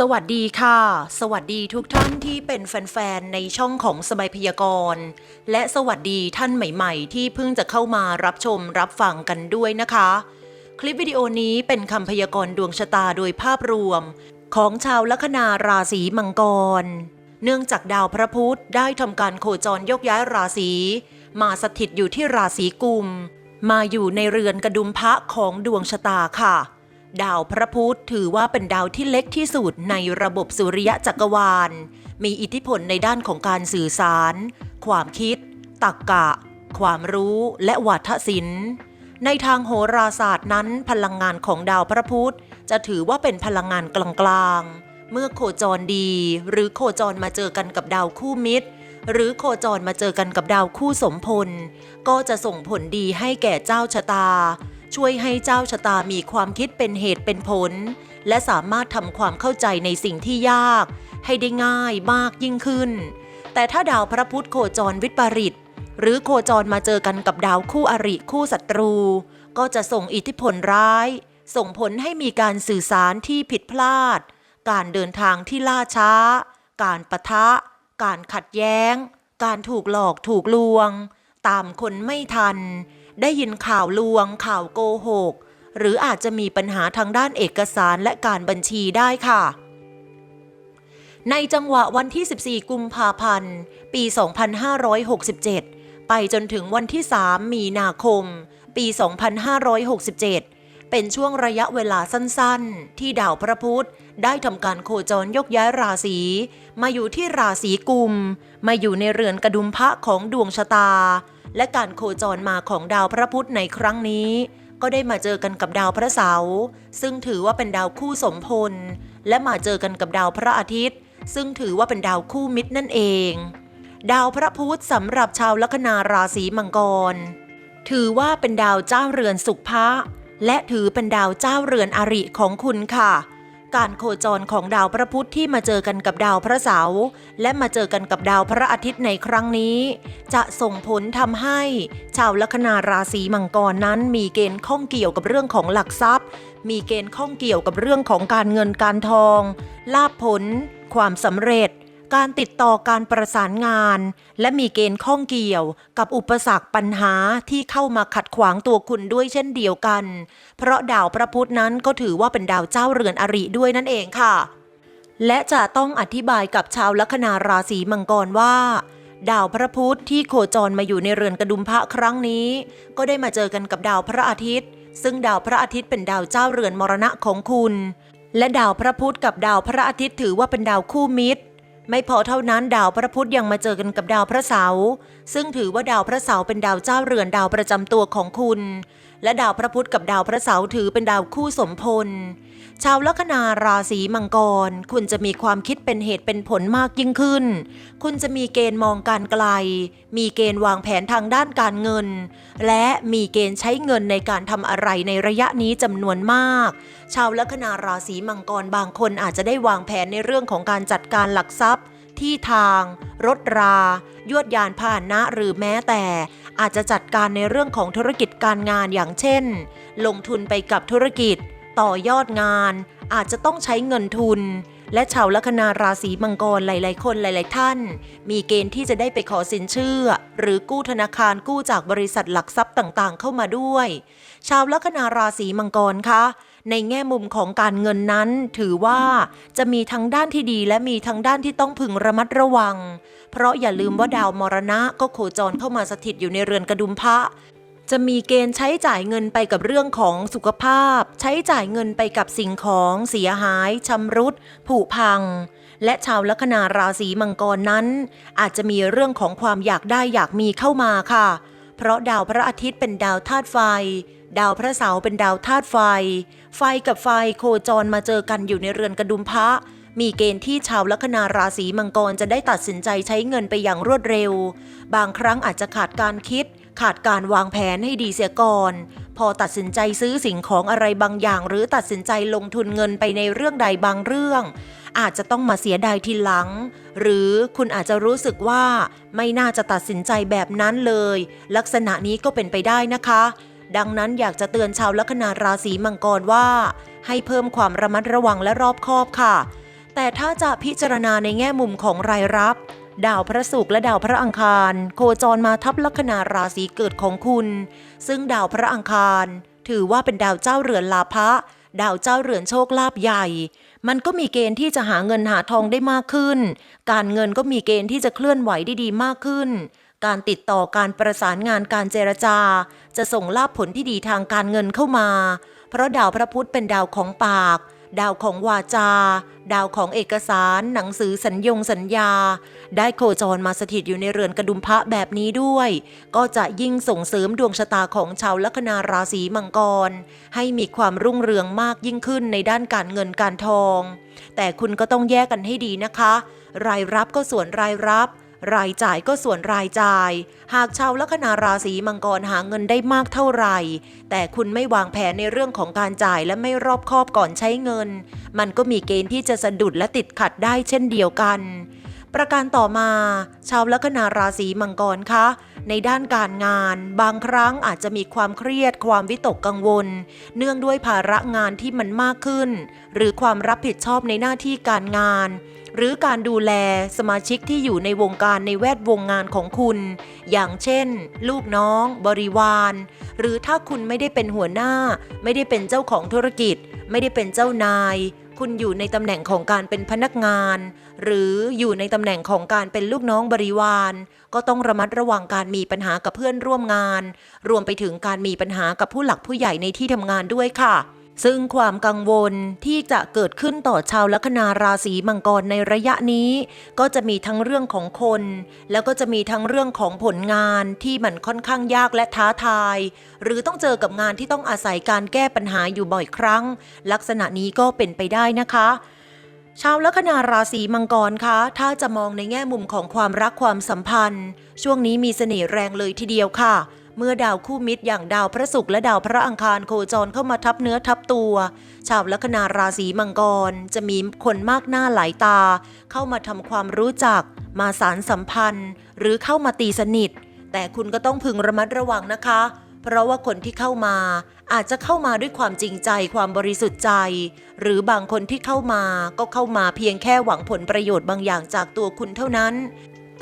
สวัสดีค่ะ สวัสดีทุกท่านที่เป็นแฟนๆ ในช่องของสบายพยากรณ์ และสวัสดีท่านใหม่ๆ ที่เพิ่งจะเข้ามารับชมรับฟังกันด้วยนะคะ คลิปวิดีโอนี้เป็นคำพยากรณ์ดวงชะตาโดยภาพรวม ของชาวลัคนาราศีมังกร เนื่องจากดาวพระพุธได้ทำการโคจรยกย้ายราศี มาสถิตอยู่ที่ราศีกุม มาอยู่ในเรือนกระดุมพระของดวงชะตาค่ะ ดาวพระพุธถือว่าเป็นดาวที่เล็กที่สุดในระบบสุริยะจักรวาล มีอิทธิพลในด้านของการสื่อสาร ความคิด ตรรกะ ความรู้และวัฒศิลป์ ในทางโหราศาสตร์นั้น พลังงานของดาวพระพุธจะถือว่าเป็นพลังงานกลางๆ เมื่อโคจรดี หรือโคจรมาเจอกันกับดาวคู่มิตร หรือโคจรมาเจอกันกับดาวคู่สมพล ก็จะส่งผลดีให้แก่เจ้าชะตา ช่วยให้เจ้าชะตามีความคิดเป็นเหตุเป็นผล และสามารถทำความเข้าใจในสิ่งที่ยาก ให้ได้ง่ายมากยิ่งขึ้น แต่ถ้าดาวพระพุธโคจรวิปริต หรือโคจรมาเจอกันกับดาวคู่อริคู่ศัตรู ก็จะส่งอิทธิพลร้าย ส่งผลให้มีการสื่อสารที่ผิดพลาด การเดินทางที่ล่าช้า การปะทะ การขัดแย้ง การถูกหลอกถูกลวง ตามคนไม่ทัน ได้ยินข่าวลวง ข่าวโกหก หรืออาจจะมีปัญหาทางด้านเอกสารและการบัญชีได้ค่ะ ในจังหวะวันที่ 14 กุมภาพันธ์ ปี 2567 ไปจนถึงวันที่ 3 มีนาคม ปี 2567เป็นช่วงระยะเวลาสั้นๆ ที่ดาวพระพุธได้ทำการโคจรยกย้ายราศี มาอยู่ที่ราศีกุม มาอยู่ในเรือนกระดุมพระของดวงชะตา และการโคจรมาของดาวพระพุธในครั้งนี้ ก็ได้มาเจอกันกับดาวพระเสาร์ซึ่งถือว่าเป็นดาวคู่สมพล และมาเจอกันกับดาวพระอาทิตย์ ซึ่งถือว่าเป็นดาวคู่มิตรนั่นเอง ดาวพระพุธสำหรับชาวลัคนาราศีมังกร ถือว่าเป็นดาวเจ้าเรือนสุขภะและถือเป็นดาวเจ้าเรือนอริของคุณค่ะ การโคจรของดาวพระพุธที่มาเจอกันกับดาวพระเสาร์และมาเจอกันกับดาวพระอาทิตย์ในครั้งนี้ จะส่งผลทำให้ ชาวลัคนาราศีมังกรนั้นมีเกณฑ์ข้องเกี่ยวกับเรื่องของหลักทรัพย์ มีเกณฑ์ข้องเกี่ยวกับเรื่องของการเงินการทอง ลาภผล ความสำเร็จ การติดต่อการประสานงาน และมีเกณฑ์ข้องเกี่ยวกับอุปสรรคปัญหาที่เข้ามาขัดขวางตัวคุณด้วยเช่นเดียวกัน เพราะดาวพระพุธนั้นก็ถือว่าเป็นดาวเจ้าเรือนอริด้วยนั่นเองค่ะ และจะต้องอธิบายกับชาวลัคนาราศีมังกรว่า ดาวพระพุธที่โคจรมาอยู่ในเรือนกระดุมพระครั้งนี้ ก็ได้มาเจอกันกับดาวพระอาทิตย์ ซึ่งดาวพระอาทิตย์เป็นดาวเจ้าเรือนมรณะของคุณและดาวพระพุธกับดาวพระอาทิตย์ถือว่าเป็นดาวคู่มิตร ไม่พอเท่านั้นดาวพระพุธยังมาเจอกันกับดาวพระเสาร์ซึ่งถือว่าดาวพระเสาร์เป็นดาวเจ้าเรือนดาวประจำตัวของคุณและดาวพระพุธกับดาวพระเสาร์ถือเป็นดาวคู่สมพล ชาวลัคนาราศีมังกร คุณจะมีความคิดเป็นเหตุเป็นผลมากยิ่งขึ้น คุณจะมีเกณฑ์มองการไกล มีเกณฑ์วางแผนทางด้านการเงิน และมีเกณฑ์ใช้เงินในการทำอะไรในระยะนี้จำนวนมาก ชาวลัคนาราศีมังกรบางคนอาจจะได้วางแผนในเรื่องของการจัดการหลักทรัพย์ที่ทาง รถรา ยวดยานพาหนะหรือแม้แต่ อาจจะจัดการในเรื่องของธุรกิจการงานอย่างเช่น ลงทุนไปกับธุรกิจ ต่อยอดงาน อาจจะต้องใช้เงินทุน และชาวลัคนาราศีมังกรหลาย ๆ คนหลาย ๆ ท่าน มีเกณฑ์ที่จะได้ไปขอสินเชื่อ หรือกู้ธนาคารกู้จากบริษัทหลักทรัพย์ต่าง ๆ เข้ามาด้วย ชาวลัคนาราศีมังกรคะ ในแง่มุมของการเงินนั้น ถือว่าจะมีทั้งด้านที่ดีและมีทั้งด้านที่ต้องพึงระมัดระวัง เพราะอย่าลืมว่าดาวมรณะก็โคจรเข้ามาสถิตอยู่ในเรือนกระดุมพระจะมีเกณฑ์ใช้จ่ายเงินไปกับเรื่องของสุขภาพ ใช้จ่ายเงินไปกับสิ่งของเสียหายชำรุด ผุพัง และชาวลัคนาราศีมังกรนั้น อาจจะมีเรื่องของความอยากได้อยากมีเข้ามาค่ะ เพราะดาวพระอาทิตย์เป็นดาวธาตุไฟ ดาวพระเสาร์เป็นดาวธาตุไฟ ไฟกับไฟโคจรมาเจอกันอยู่ในเรือนกระดุมพระ มีเกณฑ์ที่ชาวลัคนาราศีมังกรจะได้ตัดสินใจใช้เงินไปอย่างรวดเร็ว บางครั้งอาจจะขาดการคิด ขาดการวางแผนให้ดีเสียก่อน พอตัดสินใจซื้อสิ่งของอะไรบางอย่าง หรือตัดสินใจลงทุนเงินไปในเรื่องใดบางเรื่อง อาจจะต้องมาเสียดายทีหลัง หรือคุณอาจจะรู้สึกว่าไม่น่าจะตัดสินใจแบบนั้นเลย ลักษณะนี้ก็เป็นไปได้นะคะ ดังนั้นอยากจะเตือนชาวลัคนาราศีมังกรว่า ให้เพิ่มความระมัดระวังและรอบคอบค่ะ แต่ถ้าจะพิจารณาในแง่มุมของรายรับ ดาวพระศุกร์และดาวพระอังคาร โคจรมาทับลัคนาราศีเกิดของคุณ ซึ่งดาวพระอังคาร ถือว่าเป็นดาวเจ้าเรือนลาภะดาวเจ้าเรือนโชคลาภใหญ่ มันก็มีเกณฑ์ที่จะหาเงินหาทองได้มากขึ้น การเงินก็มีเกณฑ์ที่จะเคลื่อนไหวได้ดีมากขึ้น การติดต่อการประสานงานการเจรจา จะส่งลาภผลที่ดีทางการเงินเข้ามา เพราะดาวพระพุธเป็นดาวของปาก ดาวของวาจา ดาวของเอกสาร หนังสือสัญญงสัญญา ได้โคจรมาสถิตอยู่ในเรือนกระดุมพระแบบนี้ด้วย ก็จะยิ่งส่งเสริมดวงชะตาของชาวลัคนาราศีมังกร ให้มีความรุ่งเรืองมากยิ่งขึ้นในด้านการเงินการทอง แต่คุณก็ต้องแยกกันให้ดีนะคะ รายรับก็ส่วนรายรับ รายจ่ายก็ส่วนรายจ่าย หากชาวลัคนาราศีมังกรหาเงินได้มากเท่าไหร่ แต่คุณไม่วางแผนในเรื่องของการจ่ายและไม่รอบคอบก่อนใช้เงิน มันก็มีเกณฑ์ที่จะสะดุดและติดขัดได้เช่นเดียวกัน ประการต่อมา ชาวลัคนาราศีมังกรคะในด้านการงาน บางครั้งอาจจะมีความเครียดความวิตกกังวล เนื่องด้วยภาระงานที่มันมากขึ้น หรือความรับผิดชอบในหน้าที่การงาน หรือการดูแลสมาชิกที่อยู่ในวงการในแวดวงงานของคุณ อย่างเช่น ลูกน้อง บริวาร หรือถ้าคุณไม่ได้เป็นหัวหน้า ไม่ได้เป็นเจ้าของธุรกิจ ไม่ได้เป็นเจ้านาย คุณอยู่ในตำแหน่งของการเป็นพนักงาน หรืออยู่ในตำแหน่งของการเป็นลูกน้องบริวาร ก็ต้องระมัดระวังการมีปัญหากับเพื่อนร่วมงาน รวมไปถึงการมีปัญหากับผู้หลักผู้ใหญ่ในที่ทำงานด้วยค่ะ ซึ่งความกังวลที่จะเกิดขึ้นต่อชาวลัคนาราศีมังกรในระยะนี้ ก็จะมีทั้งเรื่องของคน แล้วก็จะมีทั้งเรื่องของผลงานที่มันค่อนข้างยากและท้าทาย หรือต้องเจอกับงานที่ต้องอาศัยการแก้ปัญหาอยู่บ่อยครั้ง ลักษณะนี้ก็เป็นไปได้นะคะชาวลัคนาราศีมังกรคะ ถ้าจะมองในแง่มุมของความรักความสัมพันธ์ ช่วงนี้มีเสน่ห์แรงเลยทีเดียวค่ะ เมื่อดาวคู่มิตรอย่างดาวพระศุกร์และดาวพระอังคารโคจรเข้ามาทับเนื้อทับตัว ชาวลัคนาราศีมังกร จะมีคนมากหน้าหลายตา เข้ามาทำความรู้จัก มาสารสัมพันธ์ หรือเข้ามาตีสนิท แต่คุณก็ต้องพึงระมัดระวังนะคะ เพราะว่าคนที่เข้ามาอาจจะเข้ามาด้วยความจริงใจความบริสุทธิ์ใจ หรือบางคนที่เข้ามาก็เข้ามาเพียงแค่หวังผลประโยชน์บางอย่างจากตัวคุณเท่านั้น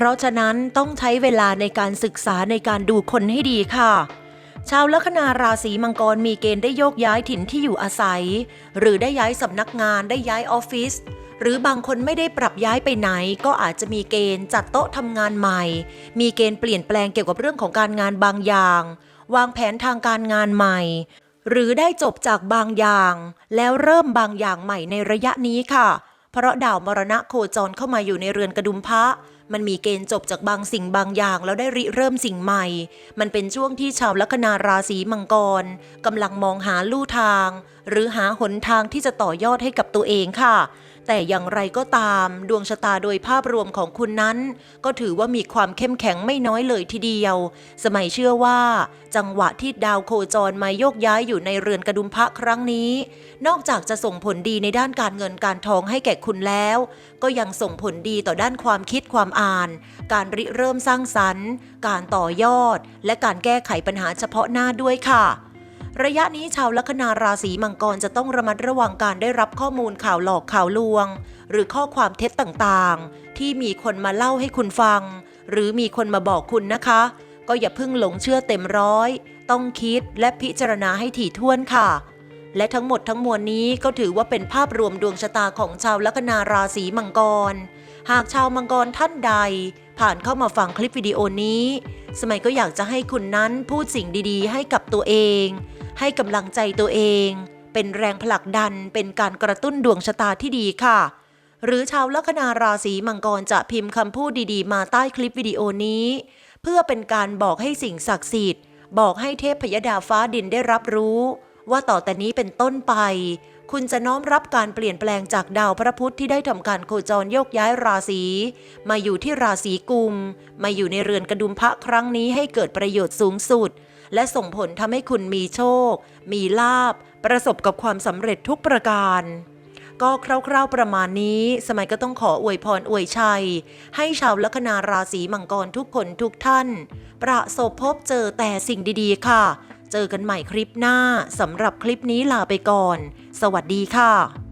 เพราะฉะนั้นต้องใช้เวลาในการศึกษาในการดูคนให้ดีค่ะ ชาวลัคนาราศีมังกรมีเกณฑ์ได้โยกย้ายถิ่นที่อยู่อาศัย หรือได้ย้ายสำนักงานได้ย้ายออฟฟิศหรือบางคนไม่ได้ปรับย้ายไปไหน ก็อาจจะมีเกณฑ์จัดโต๊ะทำงานใหม่ มีเกณฑ์เปลี่ยนแปลงเกี่ยวกับเรื่องของการงานบางอย่าง วางแผนทางการงานใหม่ หรือได้จบจากบางอย่าง แล้วเริ่มบางอย่างใหม่ในระยะนี้ค่ะ เพราะดาวมรณะโคจรเข้ามาอยู่ในเรือนกระดุมพระ มันมีเกณฑ์จบจากบางสิ่งบางอย่างแล้วได้ริเริ่มสิ่งใหม่ มันเป็นช่วงที่ชาวลัคนาราศีมังกรกำลังมองหาลู่ทาง หรือหาหนทางที่จะต่อยอดให้กับตัวเองค่ะ แต่อย่างไรก็ตาม ดวงชะตาโดยภาพรวมของคุณนั้น ก็ถือว่ามีความเข้มแข็งไม่น้อยเลยทีเดียว สมัยเชื่อว่า จังหวะที่ดาวโคจรมาโยกย้ายอยู่ในเรือนกระดุมพระครั้งนี้ นอกจากจะส่งผลดีในด้านการเงินการทองให้แก่คุณแล้ว ก็ยังส่งผลดีต่อด้านความคิดความอ่าน การริเริ่มสร้างสรรค์ การต่อยอด และการแก้ไขปัญหาเฉพาะหน้าด้วยค่ะ ระยะนี้ชาวลัคนาราศีมังกรจะต้องระมัดระวังการได้รับข้อมูลข่าวหลอกข่าวลวง หรือข้อความเท็จต่างๆ ที่มีคนมาเล่าให้คุณฟัง หรือมีคนมาบอกคุณนะคะ ก็อย่าเพิ่งหลงเชื่อเต็มร้อย ต้องคิดและพิจารณาให้ถี่ถ้วนค่ะ และทั้งหมดทั้งมวลนี้ก็ถือว่าเป็นภาพรวมดวงชะตาของชาวลัคนาราศีมังกร หากชาวมังกรท่านใด ผ่านเข้ามาฟังคลิปวิดีโอนี้ สมัยก็อยากจะให้คุณนั้นพูดสิ่งดีๆ ให้กับตัวเอง ให้กำลังใจตัวเอง เป็นแรงผลักดันเป็นการกระตุ้นดวงชะตาที่ดีค่ะ หรือชาวลัคนาราศีมังกรจะพิมพ์คำพูดดีๆ มาใต้คลิปวิดีโอนี้ เพื่อเป็นการบอกให้สิ่งศักดิ์สิทธิ์ บอกให้เทพพยดาฟ้าดินได้รับรู้ ว่าต่อแต่นี้เป็นต้นไป คุณจะน้อมรับการเปลี่ยนแปลงจากดาวพระพุธที่ได้ทำการโคจรโยกย้ายราศีมาอยู่ที่ราศีกุม มาอยู่ในเรือนกระดุมพระครั้งนี้ให้เกิดประโยชน์สูงสุด และส่งผลทำให้คุณมีโชค มีลาบ ประสบกับความสำเร็จทุกประการ ก็คร่าวๆประมาณนี้ สมัยก็ต้องขออวยพรอวยชัย ให้ชาวลัคนาราศีมังกรทุกคนทุกท่าน ประสบพบเจอแต่สิ่งดีๆ ค่ะ เจอกันใหม่คลิปหน้าสำหรับคลิปนี้ลาไปก่อน สวัสดีค่ะ